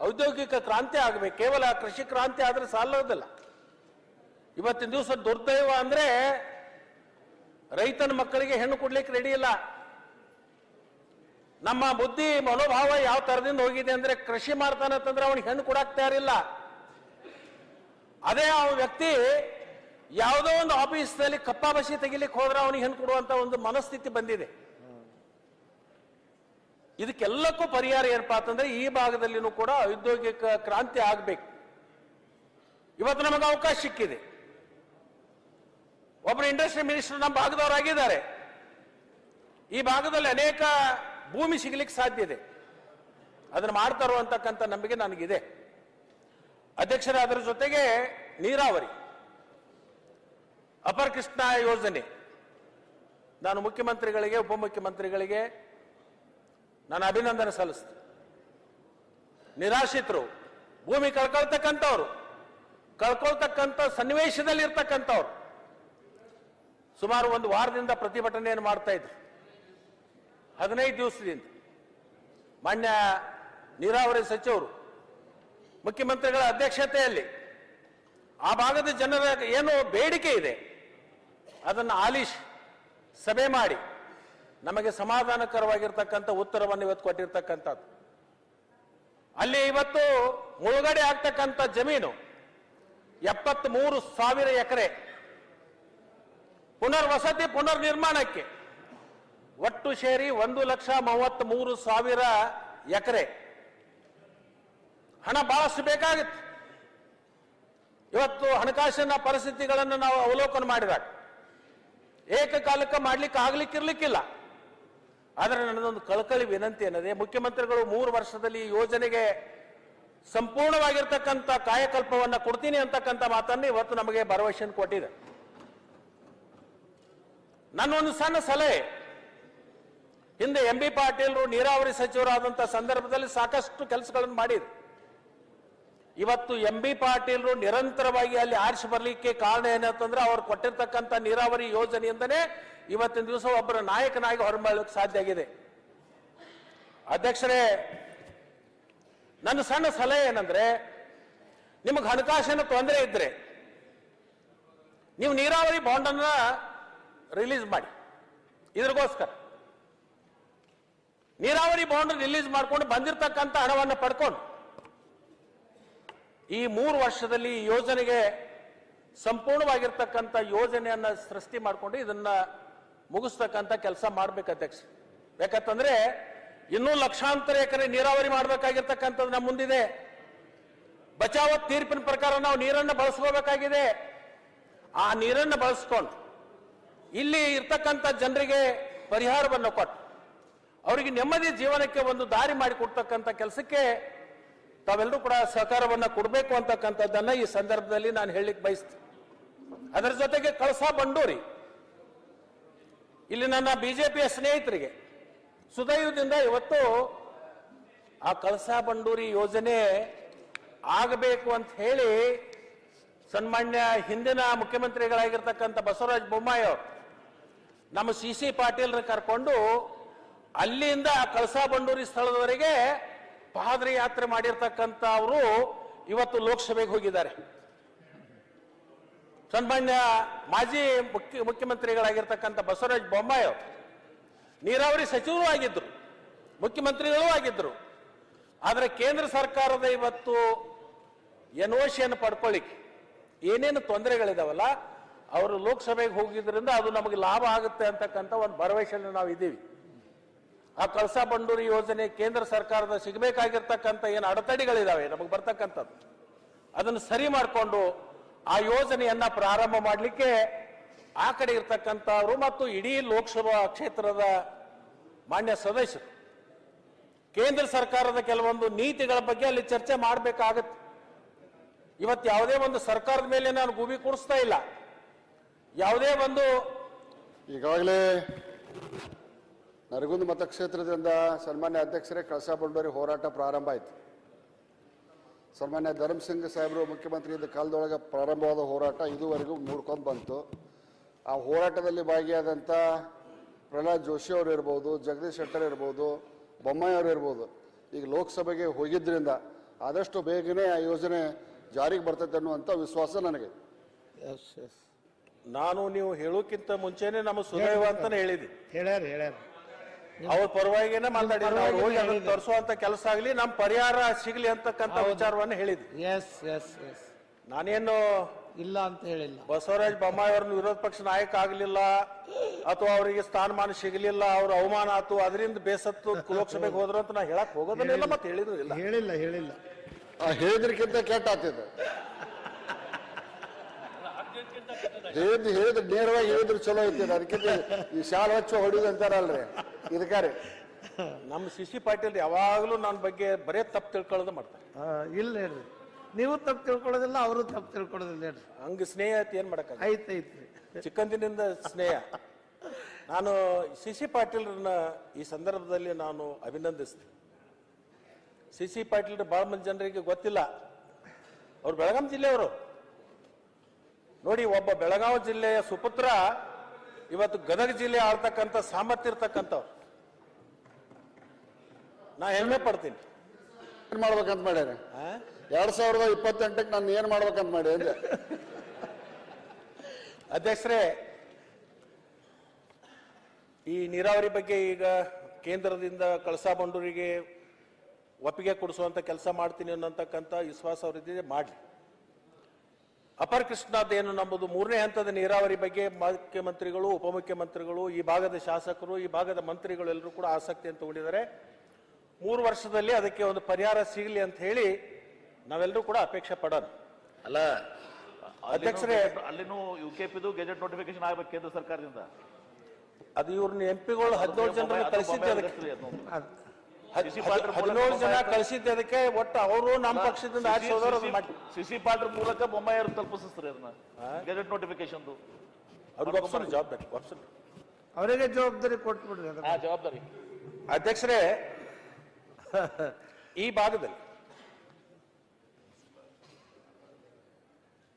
ಔದ್ಯೋಗಿಕ ಕ್ರಾಂತಿ ಆಗಬೇಕು. ಕೇವಲ ಕೃಷಿ ಕ್ರಾಂತಿ ಆದ್ರೆ ಸಾಲೋದಿಲ್ಲ. ಇವತ್ತಿನ ದಿವಸ ದುರ್ದೈವ ಅಂದ್ರೆ ರೈತನ ಮಕ್ಕಳಿಗೆ ಹೆಣ್ಣು ಕೊಡ್ಲಿಕ್ಕೆ ರೆಡಿ ಇಲ್ಲ. ನಮ್ಮ ಬುದ್ಧಿ ಮನೋಭಾವ ಯಾವ ತರದಿಂದ ಹೋಗಿದೆ ಅಂದ್ರೆ ಕೃಷಿ ಮಾಡ್ತಾನಂತಂದ್ರೆ ಅವನಿಗೆ ಹೆಣ್ಣು ಕೊಡಕ್ಕೆ ತಯಾರಿಲ್ಲ. ಅದೇ ಆ ವ್ಯಕ್ತಿ ಯಾವುದೋ ಒಂದು ಆಫೀಸ್ನಲ್ಲಿ ಕಪ್ಪಾಬಸಿ ತೆಗಿಲಿಕ್ಕೆ ಹೋದ್ರೆ ಅವನಿಗೆ ಹೆಣ್ಣು ಕೊಡುವಂತ ಒಂದು ಮನಸ್ಥಿತಿ ಬಂದಿದೆ. ಇದಕ್ಕೆಲ್ಲಕ್ಕೂ ಪರಿಹಾರ ಏನಪ್ಪಾ ಅಂತಂದ್ರೆ ಈ ಭಾಗದಲ್ಲಿನೂ ಕೂಡ ಔದ್ಯೋಗಿಕ ಕ್ರಾಂತಿ ಆಗ್ಬೇಕು. ಇವತ್ತು ನಮಗೆ ಅವಕಾಶ ಸಿಕ್ಕಿದೆ. ಒಬ್ಬರು ಇಂಡಸ್ಟ್ರಿ ಮಿನಿಸ್ಟರ್ ನಮ್ಮ ಭಾಗದವರಾಗಿದ್ದಾರೆ. ಈ ಭಾಗದಲ್ಲಿ ಅನೇಕ ಭೂಮಿ ಸಿಗಲಿಕ್ಕೆ ಸಾಧ್ಯ ಇದೆ. ಅದನ್ನು ಮಾಡ್ತಾರೋ ಅಂತಕ್ಕಂಥ ನಂಬಿಕೆ ನನಗಿದೆ. ಅಧ್ಯಕ್ಷರ ಅದರ ಜೊತೆಗೆ ನೀರಾವರಿ. ಅಪರ ಕೃಷ್ಣ ಯೋಜನೆ. ನಾನು ಮುಖ್ಯಮಂತ್ರಿಗಳಿಗೆ, ಉಪಮುಖ್ಯಮಂತ್ರಿಗಳಿಗೆ ನಾನು ಅಭಿನಂದನೆ ಸಲ್ಲಿಸ್ತೆ ನಿರಾಶ್ರಿತರು, ಭೂಮಿ ಕಳ್ಕೊಳ್ತಕ್ಕಂಥವ್ರು, ಕಳ್ಕೊಳ್ತಕ್ಕಂಥ ಸನ್ನಿವೇಶದಲ್ಲಿ ಇರ್ತಕ್ಕಂಥವ್ರು ಸುಮಾರು ಒಂದು ವಾರದಿಂದ ಪ್ರತಿಭಟನೆಯನ್ನು ಮಾಡ್ತಾ ಇದ್ರು. ಹದಿನೈದು ದಿವಸದಿಂದ. ಮಾನ್ಯ ನೀರಾವರಿ ಸಚಿವರು ಮುಖ್ಯಮಂತ್ರಿಗಳ ಅಧ್ಯಕ್ಷತೆಯಲ್ಲಿ ಆ ಭಾಗದ ಜನರ ಏನು ಬೇಡಿಕೆ ಇದೆ. ಅದನ್ನು ಆಲಿಶ್ ಸಭೆ ಮಾಡಿ ನಮಗೆ ಸಮಾಧಾನಕರವಾಗಿರ್ತಕ್ಕಂಥ ಉತ್ತರವನ್ನು ಇವತ್ತು ಕೊಟ್ಟಿರ್ತಕ್ಕಂಥದ್ದು. ಅಲ್ಲಿ ಇವತ್ತು ಮುಳುಗಡೆ ಆಗ್ತಕ್ಕಂಥ ಜಮೀನು ಎಪ್ಪತ್ತ್ ಮೂರು ಸಾವಿರ ಎಕರೆ ಪುನರ್ವಸತಿ ಪುನರ್ ನಿರ್ಮಾಣಕ್ಕೆ ಒಟ್ಟು ಸೇರಿ ಒಂದು ಲಕ್ಷ ಮೂವತ್ತ್ ಮೂರು ಸಾವಿರ ಎಕರೆ ಹಣ ಬಹಳಷ್ಟು ಬೇಕಾಗುತ್ತೆ. ಇವತ್ತು ಹಣಕಾಸಿನ ಪರಿಸ್ಥಿತಿಗಳನ್ನು ನಾವು ಅವಲೋಕನ ಮಾಡಿದಾಗ, ಏಕಕಾಲಕ್ಕೆ ಮಾಡ್ಲಿಕ್ಕೆ ಆಗ್ಲಿಕ್ಕಿರ್ಲಿಕ್ಕಿಲ್ಲ. ಆದರೆ ನನ್ನದೊಂದು ಕಳಕಳಿ ವಿನಂತಿ ಏನದೆ ಮುಖ್ಯಮಂತ್ರಿಗಳು ಮೂರು ವರ್ಷದಲ್ಲಿ ಯೋಜನೆಗೆ ಸಂಪೂರ್ಣವಾಗಿರ್ತಕ್ಕಂಥ ಕಾಯಕಲ್ಪವನ್ನು ಕೊಡ್ತೀನಿ ಅಂತಕ್ಕಂಥ ಮಾತನ್ನು ಇವತ್ತು ನಮಗೆ ಭರವಸೆಯನ್ನು ಕೊಟ್ಟಿದೆ. ನನ್ನೊಂದು ಸಣ್ಣ ಸಲಹೆ, ಹಿಂದೆ ಎಂ ಬಿ ಪಾಟೀಲ್ರು ನೀರಾವರಿ ಸಚಿವರಾದಂಥ ಸಂದರ್ಭದಲ್ಲಿ ಸಾಕಷ್ಟು ಕೆಲಸಗಳನ್ನು ಮಾಡಿದ್ರು. ಇವತ್ತು ಎಂ ಬಿ ಪಾಟೀಲ್ರು ನಿರಂತರವಾಗಿ ಅಲ್ಲಿ ಆರಿಸಿ ಬರಲಿಕ್ಕೆ ಕಾರಣ ಏನಂತಂದ್ರೆ ಅವ್ರು ಕೊಟ್ಟಿರ್ತಕ್ಕಂಥ ನೀರಾವರಿ ಯೋಜನೆಯಿಂದನೇ ಇವತ್ತಿನ ದಿವಸ ಒಬ್ಬರ ನಾಯಕನಾಗಿ ಹೊರಬರಲಿಕ್ಕೆ ಸಾಧ್ಯ ಆಗಿದೆ. ಅಧ್ಯಕ್ಷರೇ, ನನ್ನ ಸಣ್ಣ ಸಲಹೆ ಏನಂದ್ರೆ, ನಿಮಗೆ ಹಣಕಾಸಿನ ತೊಂದರೆ ಇದ್ರೆ ನೀವು ನೀರಾವರಿ ಬಾಂಡ್ ಅನ್ನ ರಿಲೀಸ್ ಮಾಡಿ. ಇದ್ರಿಗೋಸ್ಕರ. ನೀರಾವರಿ ಬಾಂಡ್ ರಿಲೀಸ್ ಮಾಡ್ಕೊಂಡು ಬಂದಿರತಕ್ಕಂಥ ಹಣವನ್ನು ಪಡ್ಕೊಂಡು. ಈ ಮೂರು ವರ್ಷದಲ್ಲಿ ಈ ಯೋಜನೆಗೆ ಸಂಪೂರ್ಣವಾಗಿರ್ತಕ್ಕಂಥ ಯೋಜನೆಯನ್ನ ಸೃಷ್ಟಿ ಮಾಡಿಕೊಂಡು ಇದನ್ನ ಮುಗಿಸ್ತಕ್ಕಂಥ ಕೆಲಸ ಮಾಡ್ಬೇಕು ಅಧ್ಯಕ್ಷ. ಯಾಕಂತಂದ್ರೆ ಇನ್ನೂ ಲಕ್ಷಾಂತರ ಎಕರೆ ನೀರಾವರಿ ಮಾಡಬೇಕಾಗಿರ್ತಕ್ಕಂಥದ್ದು ನಮ್ಮ ಮುಂದಿದೆ. ಬಚಾವತ್ ತೀರ್ಪಿನ ಪ್ರಕಾರ ನಾವು ನೀರನ್ನು ಬಳಸ್ಕೋಬೇಕಾಗಿದೆ. ಆ ನೀರನ್ನು ಬಳಸ್ಕೊಂಡು ಇಲ್ಲಿ ಇರ್ತಕ್ಕಂಥ ಜನರಿಗೆ ಪರಿಹಾರವನ್ನು ಕೊಟ್ಟು, ಅವರಿಗೆ ನೆಮ್ಮದಿ ಜೀವನಕ್ಕೆ ಒಂದು ದಾರಿ ಮಾಡಿಕೊಡ್ತಕ್ಕಂಥ ಕೆಲಸಕ್ಕೆ ತಾವೆಲ್ಲರೂ ಕೂಡ ಸಹಕಾರವನ್ನು ಕೊಡಬೇಕು ಅಂತಕ್ಕಂಥದ್ದನ್ನ ಈ ಸಂದರ್ಭದಲ್ಲಿ ನಾನು ಹೇಳಲಿಕ್ಕೆ ಬಯಸ್ತೀನಿ. ಅದರ ಜೊತೆಗೆ ಕಳಸಾ ಬಂಡೂರಿ. ಇಲ್ಲಿ ನನ್ನ ಬಿಜೆಪಿಯ ಸ್ನೇಹಿತರಿಗೆ ಸುದೈವದಿಂದ ಇವತ್ತು ಆ ಕಳಸಾ ಬಂಡೂರಿ ಯೋಜನೆ ಆಗಬೇಕು ಅಂತ ಹೇಳಿ ಸನ್ಮಾನ್ಯ ಹಿಂದಿನ ಮುಖ್ಯಮಂತ್ರಿಗಳಾಗಿರ್ತಕ್ಕಂಥ ಬಸವರಾಜ ಬೊಮ್ಮಾಯಿ ಅವರು ನಮ್ಮ ಸಿ ಸಿ ಪಾಟೀಲ್ರ ಕರ್ಕೊಂಡು ಅಲ್ಲಿಂದ ಆ ಕಳಸಾ ಬಂಡೂರಿ ಸ್ಥಳದವರೆಗೆ ಪಾದಯಾತ್ರೆ ಮಾಡಿರ್ತಕ್ಕಂಥ ಅವರು ಇವತ್ತು ಲೋಕಸಭೆಗೆ ಹೋಗಿದ್ದಾರೆ. ಸನ್ಮಾನ್ಯ ಮಾಜಿ ಮುಖ್ಯ, ಮುಖ್ಯಮಂತ್ರಿಗಳಾಗಿರ್ತಕ್ಕಂಥ ಬಸವರಾಜ ಬೊಮ್ಮಾಯಿ ಅವರು, ನೀರಾವರಿ ಸಚಿವರು ಆಗಿದ್ದರು ಮುಖ್ಯಮಂತ್ರಿಗಳೂ ಆಗಿದ್ದರು ಆದರೆ ಕೇಂದ್ರ ಸರ್ಕಾರದ ಇವತ್ತು ಎನ್ಒಸಿಯನ್ನು ಪಡ್ಕೊಳ್ಳಿಕ್ಕೆ ಏನೇನು ತೊಂದರೆಗಳಿದಾವಲ್ಲ, ಅವರು ಲೋಕಸಭೆಗೆ ಹೋಗಿದ್ರಿಂದ ಅದು ನಮಗೆ ಲಾಭ ಆಗುತ್ತೆ ಅಂತಕ್ಕಂಥ ಒಂದು ಭರವಸೆಯಲ್ಲಿ ನಾವು ಇದ್ದೀವಿ. ಆ ಕಳಸಾ ಬಂಡೂರಿ ಯೋಜನೆ ಕೇಂದ್ರ ಸರ್ಕಾರದ ಸಿಗಬೇಕಾಗಿರ್ತಕ್ಕಂಥ ಏನು ಅಡೆತಡೆಗಳಿದಾವೆ, ನಮಗೆ ಬರ್ತಕ್ಕಂಥದ್ದು. ಅದನ್ನು ಸರಿ ಮಾಡಿಕೊಂಡು ಆ ಯೋಜನೆಯನ್ನ ಪ್ರಾರಂಭ ಮಾಡಲಿಕ್ಕೆ ಆ ಕಡೆ ಇರ್ತಕ್ಕಂಥವ್ರು ಮತ್ತು ಇಡೀ ಲೋಕಸಭಾ ಕ್ಷೇತ್ರದ ಮಾನ್ಯ ಸದಸ್ಯರು. ಕೇಂದ್ರ ಸರ್ಕಾರದ ಕೆಲವೊಂದು ನೀತಿಗಳ ಬಗ್ಗೆ ಅಲ್ಲಿ ಚರ್ಚೆ ಮಾಡಬೇಕಾಗತ್ತೆ. ಇವತ್ತು ಯಾವುದೇ ಒಂದು ಸರ್ಕಾರದ ಮೇಲೆ ನಾನು ಗೂಬಿ ಕೂಡಿಸ್ತಾ ಇಲ್ಲ. ಯಾವುದೇ ಒಂದು ಈಗಾಗಲೇ ನರಗುಂದ ಮತಕ್ಷೇತ್ರದಿಂದ ಸನ್ಮಾನ್ಯ ಅಧ್ಯಕ್ಷರೇ ಕಳಸಾ ಬಂಡೂರಿ ಹೋರಾಟ ಪ್ರಾರಂಭ ಆಯಿತು. ಸನ್ಮಾನ್ಯ ಧರ್ಮಸಿಂಗ್ ಸಾಹೇಬರು ಮುಖ್ಯಮಂತ್ರಿ ಇದ್ದ ಕಾಲದೊಳಗೆ ಪ್ರಾರಂಭವಾದ ಹೋರಾಟ ಇದುವರೆಗೂ ಮೂಡ್ಕೊಂಡು ಬಂತು. ಆ ಹೋರಾಟದಲ್ಲಿ ಭಾಗಿಯಾದಂಥ ಪ್ರಹ್ಲಾದ್ ಜೋಶಿ ಅವರು ಇರ್ಬೋದು ಜಗದೀಶ್ ಶೆಟ್ಟರ್ ಇರ್ಬೋದು ಬೊಮ್ಮಾಯಿ ಅವರು ಇರ್ಬೋದು. ಈಗ ಲೋಕಸಭೆಗೆ ಹೋಗಿದ್ದರಿಂದ ಆದಷ್ಟು ಬೇಗನೆ ಆ ಯೋಜನೆ ಜಾರಿಗೆ ಬರ್ತೈತೆ ಅನ್ನುವಂಥ ವಿಶ್ವಾಸ ನನಗೆ. ಎಸ್ ಎಸ್ ನಾನು ನೀವು ಹೇಳೋಕ್ಕಿಂತ ಮುಂಚೆನೆ ನಮ್ಮ ಸುದೈವ ಅಂತಾನೆ ಹೇಳಿದ್ವಿ ಹೇಳ್ಯಾರ ಹೇಳ್ಯಾರ. ಅವ್ರ ಪರವಾಗಿ ಮಾತಾಡಿದ್ರು. ಅವ್ರು ಹೋಗಿ ಅದನ್ನ ಹೇಳಿದ್ರು. ತರಿಸುವಂತ ಕೆಲಸ ಆಗ್ಲಿ ನಮ್ ಪರಿಹಾರ ಸಿಗ್ಲಿ ಅಂತಕ್ಕಂತ ವಿಚಾರವನ್ನ ಹೇಳಿದ್ವಿ ಎಸ್ ಎಸ್ ಎಸ್ ನಾನೇನು ಇಲ್ಲ ಅಂತ ಹೇಳಿಲ್ಲ. ಬಸವರಾಜ ಬೊಮ್ಮಾಯಿ ಅವ್ರನ್ನ ವಿರೋಧ ಪಕ್ಷ ನಾಯಕ ಆಗ್ಲಿಲ್ಲ ಅಥವಾ ಅವರಿಗೆ ಸ್ಥಾನಮಾನ ಸಿಗಲಿಲ್ಲ ಅವ್ರ ಅವಮಾನ ಆತು ಅದರಿಂದ ಬೇಸತ್ತು ಲೋಕಸಭೆಗೆ ಹೋದ್ರು ಅಂತ ನಾ ಹೇಳಕ್ ಹೋಗೋದನ್ನೆಲ್ಲ ಮತ್ತೆ ಹೇಳಿದ್ರು ಇಲ್ಲ. ಹೇಳಿಲ್ಲ ಹೇಳಿಲ್ಲ. ಆ ಹೇಳಿದ್ರಕ್ಕಿಂತ ಕೆಟ್ಟ ಆಗ್ತಿದೆ ಹೇಳಿದ್ ಹೇಳಿದ್ರೆ ನೇರವಾಗಿ ಹೇಳಿದ್ರು ಚಲೋ ಐತಿ ಅದಕ್ಕಿಂತ ಈ ಶಾಲೆ ಹಚ್ಚು ಹೊಡಿದು ಅಂತಾರಲ್ರಿ. ಇದಕ್ಕಾರಿ. ನಮ್ಮ ಸಿ ಸಿ ಪಾಟೀಲ್ ಯಾವಾಗಲೂ ನನ್ನ ಬಗ್ಗೆ ಬರೇ ತಪ್ಪು ತಿಳ್ಕೊಳ್ಳೋದು ಮಾಡ್ತಾರೆ. ಆ, ಇಲ್ಲ ಹೇಳ್ರಿ. ನೀವು ತಪ್ಪು ತಿಳ್ಕೊಳ್ಳೋದಿಲ್ಲ ಅವರು ತಪ್ಪು ತಿಳ್ಕೊಳ್ಳೋದಿಲ್ಲ ಹೇಳ್ರಿ. ಹಂಗ ಸ್ನೇಹ ಐತಿ ಏನ್ ಐತೆ ಐತ್ ಐತ್ರಿ ಚಿಕ್ಕಂದಿನಿಂದ ಸ್ನೇಹ. ನಾನು ಸಿ ಸಿ ಪಾಟೀಲ್ರನ್ನ ಈ ಸಂದರ್ಭದಲ್ಲಿ ನಾನು ಅಭಿನಂದಿಸ್ತೀನಿ. ಸಿ ಸಿ ಪಾಟೀಲ್ ಬಹಳ ಮಂದಿ ಜನರಿಗೆ ಗೊತ್ತಿಲ್ಲ. ಅವ್ರು ಬೆಳಗಾಂ ಜಿಲ್ಲೆಯವರು. ನೋಡಿ ಒಬ್ಬ ಬೆಳಗಾವಿ ಜಿಲ್ಲೆಯ ಸುಪುತ್ರ ಇವತ್ತು ಗದಗ ಜಿಲ್ಲೆ ಆಳ್ತಕ್ಕಂಥ ಸಾಮರ್ಥ್ಯ ಇರ್ತಕ್ಕಂಥವ್ರು. ನಾ ಹೆಮ್ಮೆ ಪಡ್ತೀನಿ. ಏನ್ ಮಾಡ್ಬೇಕಂತ ಮಾಡ್ಯಾರ? ಆ? ಎರಡ್ ಸಾವಿರದ ಇಪ್ಪತ್ತೆಂಟಕ್ಕೆ ನಾನು ಏನ್ ಮಾಡ್ಬೇಕಂತ ಮಾಡಿ ಅಂದೆ. ಅಧ್ಯಕ್ಷರೇ ಈ ನೀರಾವರಿ ಬಗ್ಗೆ ಈಗ ಕೇಂದ್ರದಿಂದ ಕಳಸಾ ಬಂಡೂರಿಗೆ ಒಪ್ಪಿಗೆ ಕೊಡಿಸುವಂತ ಕೆಲಸ ಮಾಡ್ತೀನಿ ಅನ್ನತಕ್ಕಂಥ ವಿಶ್ವಾಸ ಅವರಿದ್ದೇ ಮಾಡಲಿ. ಅಪರ ಕೃಷ್ಣಾದ ಏನು ನಂಬುದು ಮೂರನೇ ಹಂತದ ನೀರಾವರಿ ಬಗ್ಗೆ ಮುಖ್ಯಮಂತ್ರಿಗಳು ಉಪಮುಖ್ಯಮಂತ್ರಿಗಳು ಈ ಭಾಗದ ಶಾಸಕರು ಈ ಭಾಗದ ಮಂತ್ರಿಗಳು ಎಲ್ಲರೂ ಕೂಡ ಆಸಕ್ತಿಯನ್ನು ತಗೊಂಡಿದ್ದಾರೆ. ಮೂರು ವರ್ಷದಲ್ಲಿ ಅದಕ್ಕೆ ಒಂದು ಪರಿಹಾರ ಸಿಗಲಿ ಅಂತ ಹೇಳಿ ನಾವೆಲ್ಲರೂ ಕೂಡ ಅಪೇಕ್ಷೆ ಪಡೋಣ ಅಲ್ಲ ಅಧ್ಯಕ್ಷರೇ- ಅಲ್ಲಿನೂ ಯು ಕೆ ಪಿದು ಗೆಜೆಟ್ ನೋಟಿಫಿಕೇಶನ್ ಆಗ್ಬೇಕು ಕೇಂದ್ರ ಸರ್ಕಾರದಿಂದ. ಅದು ಇವ್ರನ್ನ ಎಂ ಪಿಗಳು ಹದಿನೇಳು ಜನರನ್ನು ಕಳಿಸಿದ್ದೆ ಅದಕ್ಕೆ. ಹದಿನೇಳು ಜನ ಕಳಿಸಿದ್ದೆ ಅದಕ್ಕೆ ಒಟ್ಟು ಅವರು ನಮ್ಮ ಪಕ್ಷದಿಂದ ಆಚೆ ಹೋದವರು ಅದು ಮಾಡಿ ಸಿಸಿ ಪಾಟ್ರ್ ಮೂಲಕ ಬೊಮ್ಮಾಯಿ ಅವರು ತಲುಪಿಸ್ತಾರೆ ಅದನ್ನ. ಗೆಜೆಟ್ ನೋಟಿಫಿಕೇಶನ್ ಅವ್ರಿಗೆ ಒಪ್ಸನ್ ಜವಾಬ್ದಾರಿ ಒಪ್ಸನ್ ಅವರಿಗೆ ಜವಾಬ್ದಾರಿ ಕೊಟ್ಬಿಡ್ರಿ ಆ ಜವಾಬ್ದಾರಿ. ಅಧ್ಯಕ್ಷರೇ ಈ ಭಾಗದಲ್ಲಿ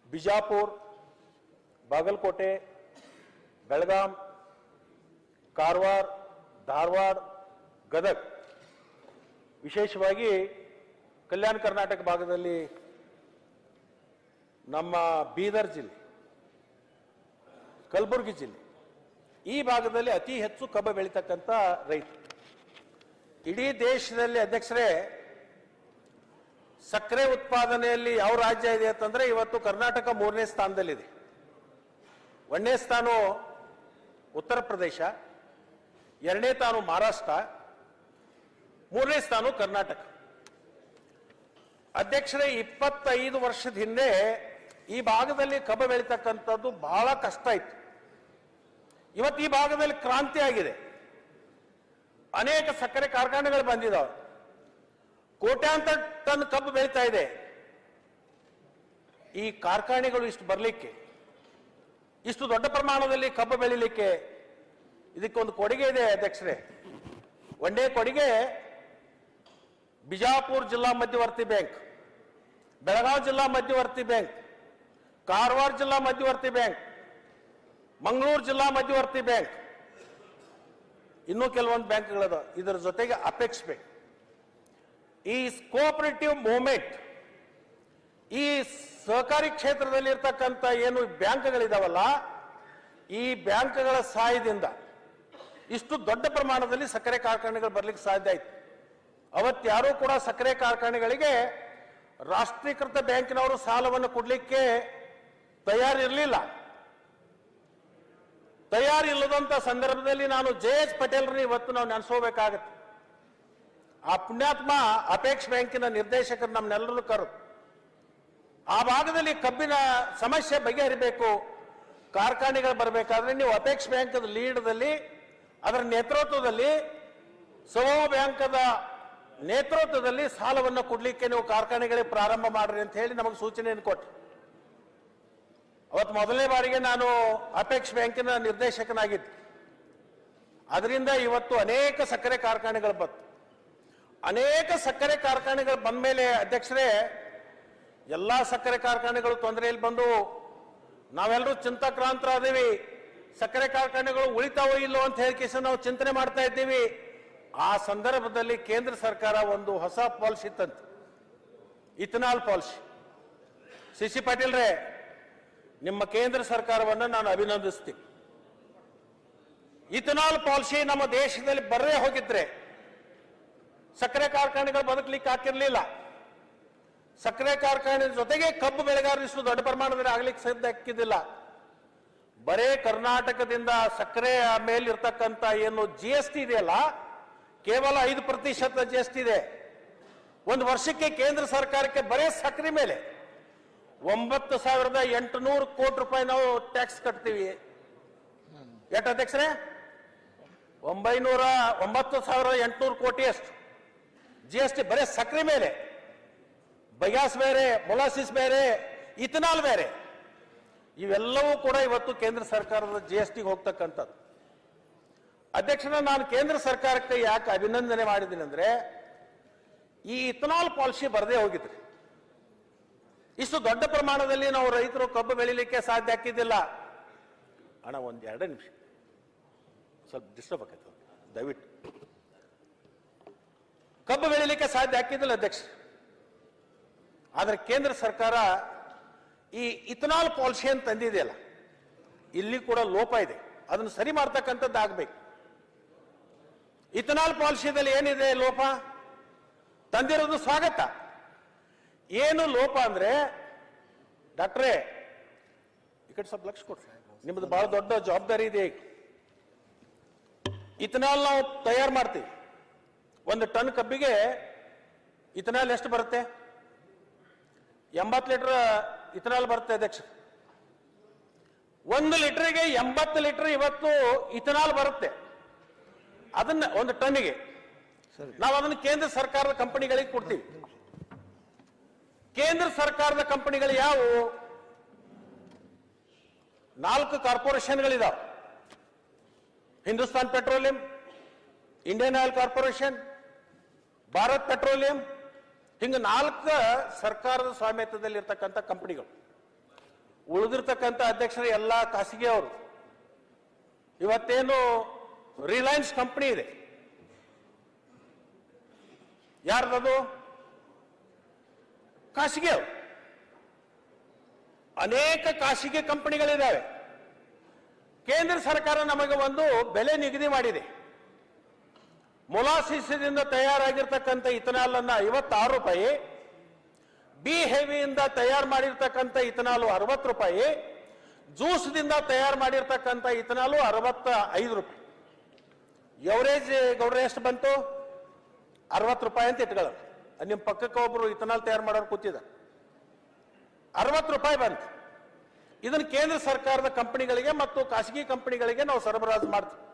ಬಿಜಾಪುರ್, ಬಾಗಲಕೋಟೆ, ಬೆಳಗಾಂ, ಕಾರವಾರ, ಧಾರವಾಡ, ಗದಗ. ವಿಶೇಷವಾಗಿ ಕಲ್ಯಾಣ ಕರ್ನಾಟಕ ಭಾಗದಲ್ಲಿ ನಮ್ಮ ಬೀದರ್ ಜಿಲ್ಲೆ, ಕಲಬುರಗಿ ಜಿಲ್ಲೆ, ಈ ಭಾಗದಲ್ಲಿ ಅತಿ ಹೆಚ್ಚು ಕಬ್ಬ ಬೆಳೀತಕ್ಕಂಥ ರೈತ ಇಡೀ ದೇಶದಲ್ಲಿ ಅಧ್ಯಕ್ಷರೇ, ಸಕ್ಕರೆ ಉತ್ಪಾದನೆಯಲ್ಲಿ ಯಾವ ರಾಜ್ಯ ಇದೆ ಅಂತಂದ್ರೆ ಇವತ್ತು ಕರ್ನಾಟಕ ಮೂರನೇ ಸ್ಥಾನದಲ್ಲಿದೆ. ಒಂದನೇ ಸ್ಥಾನ ಉತ್ತರ ಪ್ರದೇಶ, ಎರಡನೇ ತಾನು ಮಹಾರಾಷ್ಟ್ರ, ಮೂರನೇ ಸ್ಥಾನ ಕರ್ನಾಟಕ. ಅಧ್ಯಕ್ಷರೇ, ಇಪ್ಪತ್ತೈದು ವರ್ಷದ ಹಿಂದೆ ಈ ಭಾಗದಲ್ಲಿ ಕಬ್ಬು ಬೆಳೀತಕ್ಕಂಥದ್ದು ಬಹಳ ಕಷ್ಟ ಇತ್ತು. ಇವತ್ತು ಈ ಭಾಗದಲ್ಲಿ ಕ್ರಾಂತಿ ಆಗಿದೆ. ಅನೇಕ ಸಕ್ಕರೆ ಕಾರ್ಖಾನೆಗಳು ಬಂದಿದ್ದಾವೆ ಕೋಟ್ಯಾಂತರ ಟನ್ ಕಬ್ಬು ಬೆಳೀತಾ ಇದೆ. ಈ ಕಾರ್ಖಾನೆಗಳು ಇಷ್ಟು ಬರಲಿಕ್ಕೆ, ಇಷ್ಟು ದೊಡ್ಡ ಪ್ರಮಾಣದಲ್ಲಿ ಕಬ್ಬು ಬೆಳಿಲಿಕ್ಕೆ ಇದಕ್ಕೊಂದು ಕೊಡುಗೆ ಇದೆ ಅಧ್ಯಕ್ಷರೇ. ಒಂದೇ ಕೊಡುಗೆ ಬಿಜಾಪುರ ಜಿಲ್ಲಾ ಮಧ್ಯವರ್ತಿ ಬ್ಯಾಂಕ್, ಬೆಳಗಾವಿ ಜಿಲ್ಲಾ ಮಧ್ಯವರ್ತಿ ಬ್ಯಾಂಕ್, ಕಾರವಾರ ಜಿಲ್ಲಾ ಮಧ್ಯವರ್ತಿ ಬ್ಯಾಂಕ್, ಮಂಗಳೂರು ಜಿಲ್ಲಾ ಮಧ್ಯವರ್ತಿ ಬ್ಯಾಂಕ್ ಇನ್ನೂ ಕೆಲವೊಂದು ಬ್ಯಾಂಕ್ಗಳದ, ಇದರ ಜೊತೆಗೆ ಅಪೆಕ್ಸ್ ಬ್ಯಾಂಕ್. ಈ ಕೋಆಪರೇಟಿವ್ ಮೂವ್ಮೆಂಟ್ ಈ ಸಹಕಾರಿ ಕ್ಷೇತ್ರದಲ್ಲಿ ಇರ್ತಕ್ಕಂಥ ಏನು ಬ್ಯಾಂಕ್ಗಳಿದಾವಲ್ಲ, ಈ ಬ್ಯಾಂಕ್ಗಳ ಸಹಾಯದಿಂದ ಇಷ್ಟು ದೊಡ್ಡ ಪ್ರಮಾಣದಲ್ಲಿ ಸಕ್ಕರೆ ಕಾರ್ಖಾನೆಗಳು ಬರ್ಲಿಕ್ಕೆ ಸಾಧ್ಯ ಆಯ್ತು. ಅವತ್ಯಾರೂ ಕೂಡ ಸಕ್ಕರೆ ಕಾರ್ಖಾನೆಗಳಿಗೆ ರಾಷ್ಟ್ರೀಕೃತ ಬ್ಯಾಂಕಿನವರು ಸಾಲವನ್ನು ಕೊಡಲಿಕ್ಕೆ ತಯಾರಿರಲಿಲ್ಲ. ತಯಾರಿಲ್ಲದಂತ ಸಂದರ್ಭದಲ್ಲಿ ನಾನು ಜೆ ಎಸ್ ಪಟೇಲ್ರನ್ನ ಇವತ್ತು ನಾವು ನೆನೆಸೋಬೇಕಾಗತ್ತೆ ಆ ಪುಣ್ಯಾತ್ಮ ಅಪೇಕ್ಷ ಬ್ಯಾಂಕಿನ ನಿರ್ದೇಶಕರು ನಮ್ಮನ್ನೆಲ್ಲರೂ ಕರು. ಆ ಭಾಗದಲ್ಲಿ ಕಬ್ಬಿನ ಸಮಸ್ಯೆ ಬಗೆಹರಿಬೇಕು, ಕಾರ್ಖಾನೆಗಳು ಬರಬೇಕಾದ್ರೆ ನೀವು ಅಪೇಕ್ಷ ಬ್ಯಾಂಕದ ಲೀಡ್ದಲ್ಲಿ ಅದರ ನೇತೃತ್ವದಲ್ಲಿ ಸಮೂಹ ಬ್ಯಾಂಕದ ನೇತೃತ್ವದಲ್ಲಿ ಸಾಲವನ್ನು ಕೊಡಲಿಕ್ಕೆ ನೀವು ಕಾರ್ಖಾನೆಗಳಿಗೆ ಪ್ರಾರಂಭ ಮಾಡ್ರಿ ಅಂತ ಹೇಳಿ ನಮಗೆ ಸೂಚನೆಯನ್ನು ಕೊಟ್ಟರು ಅವತ್ತು ಮೊದಲನೇ ಬಾರಿಗೆ ನಾನು ಅಪೆಕ್ಸ್ ಬ್ಯಾಂಕಿನ ನಿರ್ದೇಶಕನಾಗಿದ್ದೆ. ಅದರಿಂದ ಇವತ್ತು ಅನೇಕ ಸಕ್ಕರೆ ಕಾರ್ಖಾನೆಗಳು ಬಂತು. ಅನೇಕ ಸಕ್ಕರೆ ಕಾರ್ಖಾನೆಗಳು ಬಂದ ಮೇಲೆ ಅಧ್ಯಕ್ಷರೇ, ಎಲ್ಲ ಸಕ್ಕರೆ ಕಾರ್ಖಾನೆಗಳು ತೊಂದರೆಯಲ್ಲಿ ಬಂದು ನಾವೆಲ್ಲರೂ ಚಿಂತಾಕ್ರಾಂತರಾದೀವಿ. ಸಕ್ಕರೆ ಕಾರ್ಖಾನೆಗಳು ಉಳಿತಾವೋ ಇಲ್ಲೋ ಅಂತ ಹೇಳಿ ನಾವು ಚಿಂತನೆ ಮಾಡ್ತಾ ಇದ್ದೀವಿ. ಆ ಸಂದರ್ಭದಲ್ಲಿ ಕೇಂದ್ರ ಸರ್ಕಾರ ಒಂದು ಹೊಸ ಪಾಲಿಸಿ ತಂತು. Ethanol policy. ಸಿ ಸಿ ಪಾಟೀಲ್ರೇ ನಿಮ್ಮ ಕೇಂದ್ರ ಸರ್ಕಾರವನ್ನು ನಾನು ಅಭಿನಂದಿಸ್ತೀನಿ. ಇಥನಾಲ್ ಪಾಲಿಸಿ ನಮ್ಮ ದೇಶದಲ್ಲಿ ಬರದೇ ಹೋಗಿದ್ರೆ ಸಕ್ಕರೆ ಕಾರ್ಖಾನೆಗಳು ಬದುಕಲಿಕ್ಕೆ ಹಾಕಿರ್ಲಿಲ್ಲ ಸಕ್ಕರೆ ಕಾರ್ಖಾನೆ ಜೊತೆಗೆ ಕಬ್ಬು ಬೆಳೆಗಾರರು ಇಷ್ಟು ದೊಡ್ಡ ಪ್ರಮಾಣದಲ್ಲಿ ಆಗ್ಲಿಕ್ಕೆ ಸಾಧ್ಯ ಹಾಕಿದ್ದಿಲ್ಲ ಬರೇ ಕರ್ನಾಟಕದಿಂದ ಸಕ್ಕರೆ ಮೇಲಿರ್ತಕ್ಕಂಥ ಏನು ಜಿ ಎಸ್ ಟಿ ಇದೆಯಲ್ಲ, ಕೇವಲ ಐದು ಪ್ರತಿಶತ ಜಿ ಎಸ್ ಟಿ ಇದೆ. ಒಂದು ವರ್ಷಕ್ಕೆ ಕೇಂದ್ರ ಸರ್ಕಾರಕ್ಕೆ ಬರೇ ಸಕ್ಕರೆ ಮೇಲೆ. ಒಂಬತ್ತು ಸಾವಿರದ ಎಂಟುನೂರು ಕೋಟಿ ರೂಪಾಯಿ ನಾವು ಟ್ಯಾಕ್ಸ್ ಕಟ್ತೀವಿ. ಎಷ್ಟು ಅಧ್ಯಕ್ಷರೇ? ಒಂಬೈನೂರ ಒಂಬತ್ತು ಸಾವಿರದ ಎಂಟುನೂರು ಕೋಟಿ ಅಷ್ಟು. ಜಿ ಎಸ್ ಟಿ ಬರೇ ಸಕ್ಕರೆ ಮೇಲೆ ಬಗ್ಯಾಸ್ ಬೇರೆ, ಮೊಲಾಸಿಸ್ ಬೇರೆ, ಇಥನಾಲ್ ಬೇರೆ. ಇವೆಲ್ಲವೂ ಕೂಡ ಇವತ್ತು ಕೇಂದ್ರ ಸರ್ಕಾರದ ಜಿ ಎಸ್ ಟಿಗೆ ಹೋಗ್ತಕ್ಕಂಥದ್ದು. ಅಧ್ಯಕ್ಷನ ನಾನು ಕೇಂದ್ರ ಸರ್ಕಾರಕ್ಕೆ ಯಾಕೆ ಅಭಿನಂದನೆ ಮಾಡಿದ್ದೀನಿ ಅಂದ್ರೆ, ಈ ಇಥನಾಲ್ ಪಾಲಿಸಿ ಬರದೇ ಹೋಗಿದ್ರಿ. ಇಷ್ಟು ದೊಡ್ಡ ಪ್ರಮಾಣದಲ್ಲಿ ನಾವು ರೈತರು ಕಬ್ಬು ಬೆಳಿಲಿಕ್ಕೆ ಸಾಧ್ಯ ಆಗ್ತಿದ್ದಿಲ್ಲ. ಅಣ್ಣ, ಒಂದು ಎರಡು ನಿಮಿಷ. ಸ್ವಲ್ಪ ಡಿಸ್ಟರ್ಬ್ ಆಗೈತೆ ದಯವಿಟ್ಟು. ಕಬ್ಬು ಬೆಳಿಲಿಕ್ಕೆ ಸಾಧ್ಯ ಆಗ್ತಿದ್ದಿಲ್ಲ ಅಧ್ಯಕ್ಷ. ಆದ್ರೆ ಕೇಂದ್ರ ಸರ್ಕಾರ ಈ ಇಥನಾಲ್ ಪಾಲಿಸಿ ಅಂತ ತಂದಿದೆಯಲ್ಲ, ಇಲ್ಲಿ ಕೂಡ ಲೋಪ ಇದೆ. ಅದನ್ನು ಸರಿ ಮಾಡ್ತಕ್ಕಂಥದ್ದು ಆಗ್ಬೇಕು. ಇಥನಾಲ್ ಪಾಲಿಸಿದಲ್ಲಿ ಏನಿದೆ ಲೋಪ? ತಂದಿರೋದು ಸ್ವಾಗತ. ಏನು ಲೋಪ ಅಂದ್ರೆ ಡಾಕ್ಟ್ರೇ ಈ ಕಡೆ ಸ್ವಲ್ಪ ಲಕ್ಷ ಕೊಡ್ರಿ. ನಿಮ್ದು ಬಹಳ ದೊಡ್ಡ ಜವಾಬ್ದಾರಿ ಇದೆ ಈಗ. ಇಥನಾಲ್ ನಾವು ತಯಾರು ಮಾಡ್ತೀವಿ. ಒಂದು ಟನ್ ಕಬ್ಬಿಗೆ ಇಥನಾಲ್ ಎಷ್ಟು ಬರುತ್ತೆ? ಎಂಬತ್ತು ಲೀಟರ್ ಇಥನಾಲ್ ಬರುತ್ತೆ ಅಧ್ಯಕ್ಷ. ಒಂದು ಲೀಟರ್ಗೆ ಎಂಬತ್ತು ಲೀಟರ್ ಇವತ್ತು ಇಥನಾಲ್ ಬರುತ್ತೆ. ಅದನ್ನ ಒಂದು ಟನ್ಗೆ ನಾವು ಅದನ್ನು ಕೇಂದ್ರ ಸರ್ಕಾರದ ಕಂಪನಿಗಳಿಗೆ ಕೊಡ್ತೀವಿ. ಕೇಂದ್ರ ಸರ್ಕಾರದ ಕಂಪನಿಗಳು ಯಾವುವು ನಾಲ್ಕು ಕಾರ್ಪೊರೇಷನ್ಗಳಿದಾವೆ. Hindustan petroleum, Indian oil corporation, Bharat petroleum, ಹಿಂಗೆ ನಾಲ್ಕು ಸರ್ಕಾರದ ಸ್ವಾಮ್ಯತ್ವದಲ್ಲಿರ್ತಕ್ಕಂಥ ಕಂಪನಿಗಳು. ಉಳಿದಿರ್ತಕ್ಕಂಥ ಅಧ್ಯಕ್ಷರು ಎಲ್ಲ ಖಾಸಗಿ ಅವರು. ಇವತ್ತೇನು ರಿಲಯನ್ಸ್ ಕಂಪನಿ ಇದೆ. ಯಾರ್ದದು? ಖಾಸಗಿ ಅನೇಕ ಖಾಸಗಿ ಕಂಪನಿಗಳಿದ್ದಾವೆ. ಕೇಂದ್ರ ಸರ್ಕಾರ ನಮಗೆ ಒಂದು ಬೆಲೆ ನಿಗದಿ ಮಾಡಿದೆ. ಮೊಲಾಸಿಸದಿಂದ ತಯಾರಾಗಿರ್ತಕ್ಕಂಥ ಇಥನಾಲ್ ಅನ್ನ ಐವತ್ತಾರು ರೂಪಾಯಿ, ಬಿ ಹೆವಿಯಿಂದ ತಯಾರು ಮಾಡಿರ್ತಕ್ಕಂಥ ಇಥನಾಲು ಅರವತ್ತು ರೂಪಾಯಿ, ಜ್ಯೂಸ್ದಿಂದ ತಯಾರು ಮಾಡಿರ್ತಕ್ಕಂಥ ಇಥನಾಲು ಅರವತ್ತ ಐದು ರೂಪಾಯಿ. ಎವರೇಜ್ ಗೌಡ್ರೆ ಎಷ್ಟು ಬಂತು? ಅರವತ್ತು ರೂಪಾಯಿ ಅಂತ ಇಟ್ಕೊಳ್ಳೋದು. ನಿಮ್ಮ ಪಕ್ಕಕ್ಕೆ ಒಬ್ರು ಇಥನಾಲ್ ತಯಾರು ಮಾಡೋರು ಕೂತಿದ ಅರವತ್ತು ರೂಪಾಯಿ ಬಂತು. ಇದನ್ನು ಕೇಂದ್ರ ಸರ್ಕಾರದ ಕಂಪನಿಗಳಿಗೆ ಮತ್ತು ಖಾಸಗಿ ಕಂಪನಿಗಳಿಗೆ ನಾವು ಸರಬರಾಜು ಮಾಡ್ತೀವಿ.